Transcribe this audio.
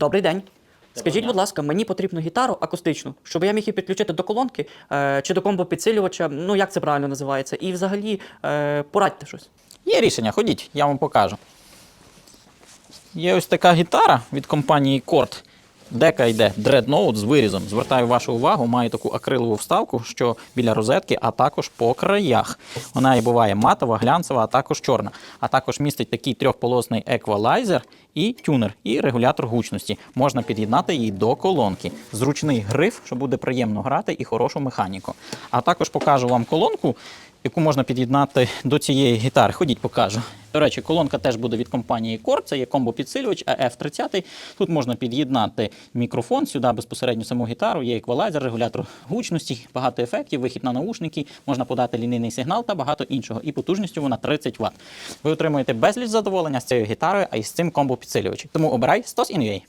Добрий день. Скажіть, будь ласка, мені потрібну гітару акустичну, щоб я міг її підключити до колонки е, чи до комбо-підсилювача, ну як це правильно називається, і взагалі е, порадьте щось. Є рішення, ходіть, я вам покажу. Є ось така гітара від компанії Korg. Дека йде Dreadnought з вирізом. Звертаю вашу увагу, має таку акрилову вставку, що біля розетки, а також по краях. Вона і буває матова, глянцева, а також чорна. А також містить такий трьохполосний еквалайзер і тюнер, і регулятор гучності. Можна під'єднати її до колонки. Зручний гриф, що буде приємно грати, і хорошу механіку. А також покажу вам колонку, яку можна під'єднати до цієї гітари. Ходіть, покажу. До речі, колонка теж буде від компанії Korg, це є комбо-підсилювач AF30. Тут можна під'єднати мікрофон, сюди безпосередньо саму гітару, є еквалайзер, регулятор гучності, багато ефектів, вихід на наушники, можна подати лінійний сигнал та багато іншого. І потужністю вона 30 Вт. Ви отримуєте безліч задоволення з цією гітарою, а й з цим комбо-підсилювачем. Тому обирай 100 in UA.